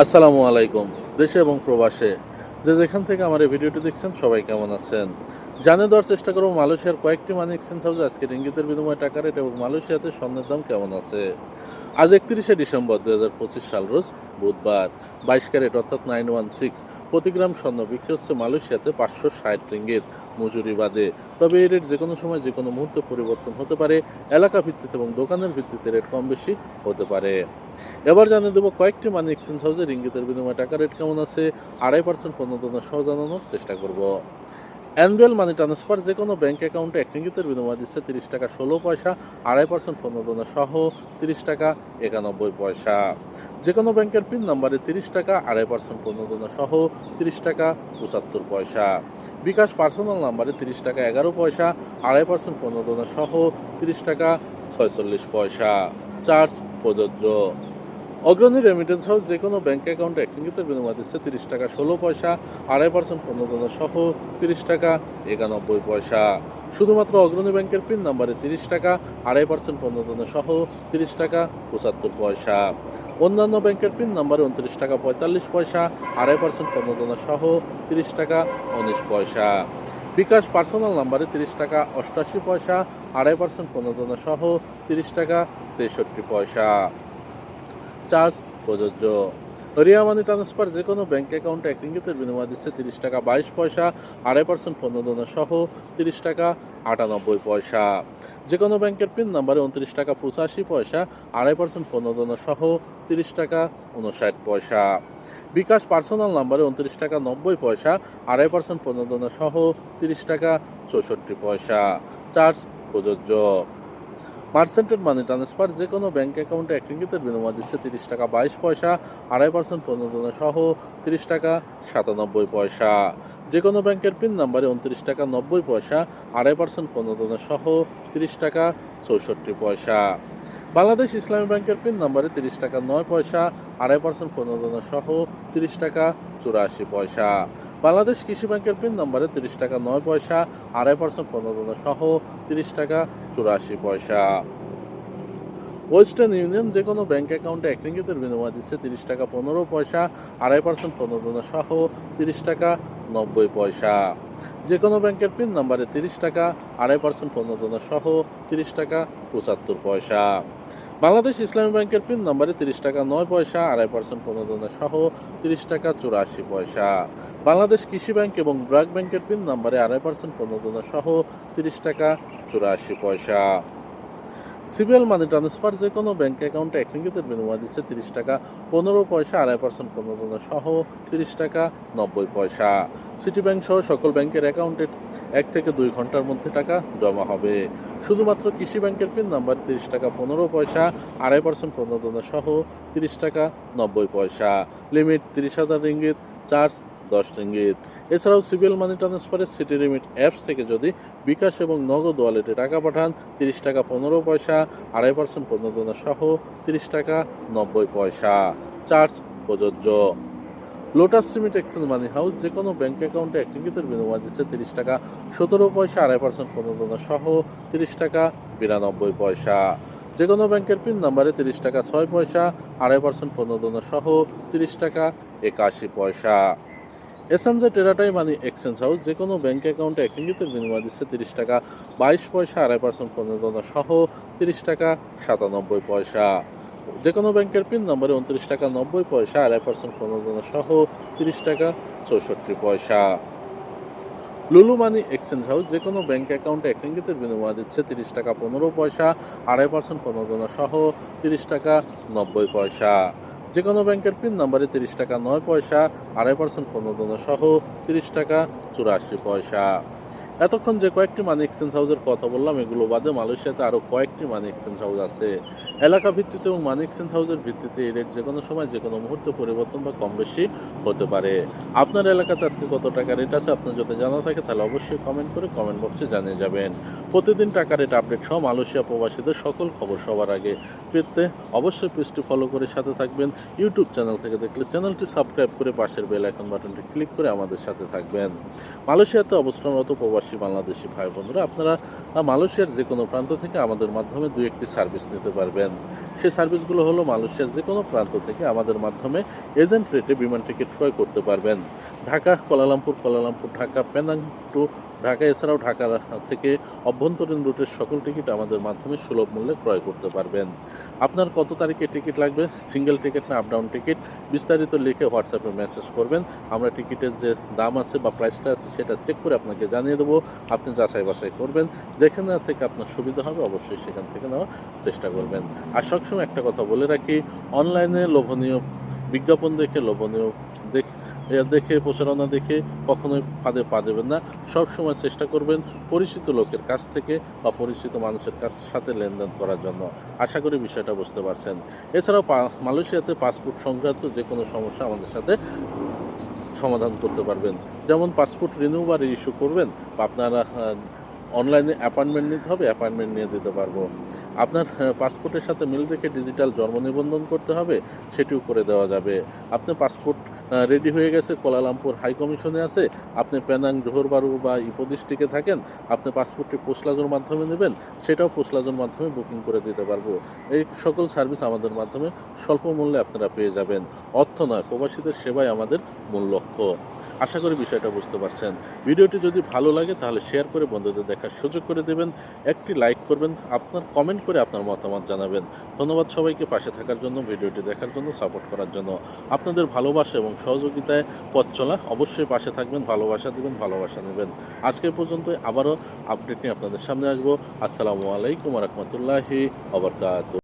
আসসালামু আলাইকুম, দেশে এবং প্রবাসে। যে যেখান থেকে আমার এই ভিডিওটি দেখছেন, সবাই কেমন আছেন? জানিয়ে দেওয়ার চেষ্টা করব, মালয়েশিয়ার কয়েকটি মানি এক্সচেঞ্জ হাউসে আজকে রিঙ্গিতের বিনিময় টাকা রেট এবং মালয়েশিয়াতে স্বর্ণের দাম কেমন আছে? আজ একত্রিশে ডিসেম্বর দু হাজার পঁচিশ সাল, রোজ বুধবার। বাইশ ক্যারেট অর্থাৎ নাইন ওয়ান সিক্স প্রতি গ্রাম স্বর্ণ বিক্রি হচ্ছে মালয়েশিয়াতে পাঁচশো ষাট রিঙ্গিত মজুরি বাদে। তবে এই রেট যে কোনো সময় যে কোনো মুহূর্তে পরিবর্তন হতে পারে, এলাকা ভিত্তিতে এবং দোকানের ভিত্তিতে রেট কম বেশি হতে পারে। এবার জানিয়ে দেবো কয়েকটি মানি এক্সচেঞ্জ হাউসে রিঙ্গিতের বিনিময়ে টাকা রেট কেমন আছে, আড়াই পার্সেন্ট পণ্য সহ জানানোর চেষ্টা করব। অ্যানুয়াল মানি ট্রান্সফার যে কোনো ব্যাঙ্ক অ্যাকাউন্টে এক রিঙ্গিতের বিনিময় দিচ্ছে তিরিশ টাকা ষোলো পয়সা, আড়াই পার্সেন্ট পণ্য সহ তিরিশ টাকা একানব্বই পয়সা। যে কোনো ব্যাংকের পিন নাম্বারে তিরিশ টাকা, আড়াই পার্সেন্ট পণ্য সহ তিরিশ টাকা পঁচাত্তর পয়সা। বিকাশ পার্সোনাল নাম্বারে তিরিশ টাকা এগারো পয়সা, আড়াই পার্সেন্ট পণ্য সহ তিরিশ টাকা ছয়চল্লিশ পয়সা। চার্জ প্রযোজ্য। অগ্রণী রেমিটেন্স হাউস যে কোনো ব্যাঙ্ক অ্যাকাউন্টে এক রিঙ্গিতের বিনিময় দিচ্ছে তিরিশ টাকা ষোলো পয়সা, আড়াই পার্সেন্ট প্রণোদনা সহ তিরিশ টাকা একানব্বই পয়সা। শুধুমাত্র অগ্রণী ব্যাংকের পিন নাম্বারে তিরিশ টাকা, আড়াই পার্সেন্ট প্রণোদনা সহ তিরিশ টাকা পঁচাত্তর পয়সা। অন্যান্য ব্যাংকের পিন নাম্বারে উনত্রিশ টাকা পঁয়তাল্লিশ পয়সা, আড়াই পার্সেন্ট প্রণোদনা সহ তিরিশ টাকা উনিশ পয়সা। বিকাশ পার্সোনাল নাম্বারে তিরিশ টাকা অষ্টাশি পয়সা, আড়াই পার্সেন্ট প্রণোদনা সহ তিরিশ টাকা তেষট্টি পয়সা। চার্জ প্রযোজ্য। রিয়া মানি ট্রান্সফার যে কোনো ব্যাঙ্ক অ্যাকাউন্টে এক রিঙ্গিতের বিনিময় দিচ্ছে তিরিশ টাকা বাইশ পয়সা, আড়াই পার্সেন্ট প্রণোদনা সহ তিরিশ টাকা আটানব্বই পয়সা। যে কোনো ব্যাংকের পিন নাম্বারে উনত্রিশ টাকা পঁচাশি পয়সা, আড়াই পার্সেন্ট প্রণোদনা সহ তিরিশ টাকা উনষাট পয়সা। বিকাশ পার্সোনাল নাম্বারে উনত্রিশ টাকা নব্বই পয়সা, আড়াই পার্সেন্ট প্রণোদনা সহ তিরিশ টাকা চৌষট্টি পয়সা। চার্জ প্রযোজ্য। মার্সেন্টেড মানি ট্রান্সফার যে কোনো ব্যাঙ্ক অ্যাকাউন্টে এক রিঙ্গিতের বিনিময় দিচ্ছে তিরিশ টাকা বাইশ পয়সা, আড়াই পার্সেন্ট প্রণোদনা সহ তিরিশ টাকা সাতানব্বই পয়সা। যে কোনো ব্যাংকের পিন নাম্বারে উনত্রিশ টাকা নব্বই পয়সা, আড়াই পার্সেন্ট প্রণোদনা সহ তিরিশ টাকা চৌষট্টি পয়সা। বাংলাদেশ ইসলামী ব্যাংকের পিন নাম্বারে তিরিশ টাকা নয় পয়সা, আড়াই পার্সেন্ট প্রণোদনা সহ তিরিশ টাকা চুরাশি পয়সা। বাংলাদেশ কৃষি ব্যাংকের পিন নাম্বারে তিরিশ টাকা নয় পয়সা, আড়াই পার্সেন্ট প্রণোদনা সহ তিরিশ টাকা চুরাশি পয়সা। ওয়েস্টার্ন ইউনিয়ন যে কোনো ব্যাংক অ্যাকাউন্টে এক রিঙ্গিতের বিনিময় দিচ্ছে তিরিশ টাকা পনেরো পয়সা, আড়াই পার্সেন্ট প্রণোদনা সহ তিরিশ টাকা নব্বই পয়সা। যে কোনো ব্যাংকের পিন নাম্বারে তিরিশ টাকা, আড়াই পার্সেন্ট প্রণোদনা সহ তিরিশ টাকা, পঁচাত্তর পয়সা। বাংলাদেশ ইসলামী ব্যাংকের পিন নাম্বারে তিরিশ টাকা, নয় পয়সা, আড়াই পার্সেন্ট প্রণোদনা সহ তিরিশ টাকা, চুরাশি পয়সা। বাংলাদেশ কৃষি ব্যাংক এবং ব্র্যাক ব্যাংকের পিন নাম্বারে আড়াই পার্সেন্ট প্রণোদনা সহ তিরিশ টাকা, চুরাশি পয়সা। সিবিএল মানি ট্রান্সফার যে কোনো ব্যাংক অ্যাকাউন্টে এক রিঙ্গিতের বিনিময় দিচ্ছে তিরিশ টাকা, পনেরো পয়সা, আড়াই পার্সেন্ট প্রণোদনা সহ তিরিশ টাকা, নব্বই পয়সা। সিটি ব্যাংক সহ সকল ব্যাংকের অ্যাকাউন্টে এক থেকে দুই ঘণ্টার মধ্যে টাকা জমা হবে। শুধুমাত্র কৃষি ব্যাংকের পিন নাম্বার তিরিশ টাকা, পনেরো পয়সা, আড়াই পার্সেন্ট প্রণোদনা সহ তিরিশ টাকা, নব্বই পয়সা। লিমিট তিরিশ হাজার রিঙ্গিত, চার্জ দশ রিঙ্গিত। এছাড়াও সিবিএল মানি ট্রান্সফারের সিটি লিমিট অ্যাপস থেকে যদি বিকাশ এবং নগদ ওয়ালেটে টাকা পাঠান, তিরিশ টাকা পনেরো পয়সা, আড়াই পার্সেন্ট প্রণোদনা সহ তিরিশ টাকা নব্বই পয়সা। চার্জ প্রযোজ্য। Lotus limit exchange money house যে কোনো ব্যাংক অ্যাকাউন্টে এক বিনিময় দিচ্ছে তিরিশ টাকা, সতেরো পয়সা, আড়াই পার্সেন্ট প্রণোদনা সহ তিরিশ টাকা বিরানব্বই পয়সা। যে কোনো ব্যাংকের পিন নাম্বারে তিরিশ টাকা ছয় পয়সা, আড়াই পার্সেন্ট প্রণোদনা সহ তিরিশ টাকা একাশি পয়সা। এসএমজে টেরাটাই মানি এক্সচেঞ্জ হাউস যে কোনো ব্যাংক অ্যাকাউন্টে এক রিঙ্গিতের বিনিময় দিচ্ছে তিরিশ টাকা, বাইশ পয়সা, আড়াই পার্সেন্ট প্রণোদনা সহ তিরিশ টাকা, সাতানব্বই পয়সা। যে কোনো ব্যাংকের পিন নম্বরে উনত্রিশ টাকা, নব্বই পয়সা, আড়াই পার্সেন্ট প্রণোদনা সহ তিরিশ টাকা, চৌষট্টি পয়সা। লুলু মানি এক্সচেঞ্জ হাউস যে কোনো ব্যাংক অ্যাকাউন্টে এক ইঙ্গিতের বিনিময় দিচ্ছে তিরিশ টাকা, পনেরো পয়সা, আড়াই পার্সেন্ট প্রণোদনা সহ তিরিশ টাকা, নব্বই পয়সা। যে কোনো ব্যাংকের পিন নম্বরে তিরিশ টাকা নয় পয়সা, আড়াই পার্সেন্ট প্রণোদনা সহ তিরিশ টাকা চুরাশি পয়সা। এতক্ষণ যে কয়েকটি মানি এক্সচেঞ্জ হাউসের কথা বললাম, এগুলো বাদে মালয়েশিয়াতে আরও কয়েকটি মানি এক্সচেঞ্জ হাউস আছে। এলাকা ভিত্তিতে এবং মানি এক্সচেঞ্জ হাউসের ভিত্তিতে এই রেট যে কোনো সময় যে কোনো মুহূর্তে পরিবর্তন বা কম বেশি হতে পারে। আপনার এলাকাতে আজকে কত টাকা রেট আছে, আপনার যদি জানা থাকে তাহলে অবশ্যই কমেন্ট করে কমেন্ট বক্সে জানিয়ে যাবেন। প্রতিদিন টাকা রেট আপডেট সহ মালয়েশিয়া প্রবাসীদের সকল খবর সবার আগে পেতে অবশ্যই পেজটি ফলো করে সাথে থাকবেন। ইউটিউব চ্যানেল থেকে দেখলে চ্যানেলটি সাবস্ক্রাইব করে পাশের বেল আইকন বাটনটি ক্লিক করে আমাদের সাথে থাকবেন। মালয়েশিয়াতে অবস্থানরত প্রবাসী প্রবাসী বাংলাদেশি ভাই বোনরা, আপনারা মালয়েশিয়ার যে কোনো প্রান্ত থেকে আমাদের মাধ্যমে দু একটি সার্ভিস নিতে পারবেন। সেই সার্ভিসগুলো হলো মালয়েশিয়ার যে কোনো প্রান্ত থেকে আমাদের মাধ্যমে এজেন্ট রেটে বিমান টিকিট ক্রয় করতে পারবেন। Dhaka Kuala Lumpur Kuala Lumpur Dhaka, Penang to Dhaka, এছাড়াও ঢাকা থেকে অভ্যন্তরীণ রুটের সকল টিকিট আমাদের মাধ্যমে সুলভ মূল্যে ক্রয় করতে পারবেন। আপনার কত তারিখে টিকিট লাগবে? সিঙ্গেল টিকিট না আপডাউন টিকিট বিস্তারিত লিখে হোয়াটসঅ্যাপে মেসেজ করবেন। আমরা টিকিটের যে দাম আছে বা প্রাইসটা আছে সেটা চেক করে আপনাকে জানিয়ে দেবো। আপনি যাচাই বাছাই করবেন যেখানে থেকে আপনার সুবিধা হবে, অবশ্যই সেখান থেকে নেওয়ার চেষ্টা করবেন। আর সবসময় একটা কথা বলে রাখি, অনলাইনে লোভনীয় বিজ্ঞাপন দেখে, লোভনীয় দেখ দেখে, প্রচারণা দেখে কখনোই ফাঁদে পা দেবেন না। সবসময় চেষ্টা করবেন পরিচিত লোকের কাছ থেকে বা পরিচিত মানুষের কাছ, সাথে লেনদেন করার জন্য। আশা করি বিষয়টা বুঝতে পারছেন। এছাড়াও মালয়েশিয়াতে পাসপোর্ট সংক্রান্ত যে কোনো সমস্যা আমাদের সাথে সমাধান করতে পারবেন। যেমন পাসপোর্ট রিনিউ বা ইস্যু করবেন আপনারা অনলাইনে অ্যাপয়েন্টমেন্ট নিতে হবে, অ্যাপয়েন্টমেন্ট নিয়ে দিতে পারব। আপনার পাসপোর্টের সাথে মিল রেখে ডিজিটাল জন্ম নিবন্ধন করতে হবে, সেটিও করে দেওয়া যাবে। আপনার পাসপোর্ট রেডি হয়ে গেছে, কোলালামপুর হাই কমিশনে আছে, আপনি পেনাং, জোহরবারু বা ইপো ডিস্ট্রিক্টে থাকেন, আপনি পাসপোর্টটি পোস্টলাজোর মাধ্যমে নেবেন, সেটাও পোস্টলাজোর মাধ্যমে বুকিং করে দিতে পারব। এই সকল সার্ভিস আমাদের মাধ্যমে স্বল্প মূল্যে আপনারা পেয়ে যাবেন। অর্থ নয়, প্রবাসীদের সেবাই আমাদের মূল লক্ষ্য। আশা করি বিষয়টা বুঝতে পারছেন। ভিডিওটি যদি ভালো লাগে, তাহলে শেয়ার করে বন্ধুদের দেখার সুযোগ করে দেবেন, একটি লাইক করবেন, আপনার কমেন্ট করে আপনার মতামত জানাবেন। ধন্যবাদ সবাইকে পাশে থাকার জন্য, ভিডিওটি দেখার জন্য সাপোর্ট করার জন্য। আপনাদের ভালোবাসা এবং সহযোগিতায় পথ চলা, অবশ্যই পাশে থাকবেন, ভালোবাসা দেবেন, ভালোবাসা নেবেন। আজকে পর্যন্ত আবারও আপডেট নিয়ে আপনাদের সামনে আসব। আসসালামু আলাইকুম রহমতুল্লাহি আবরকাত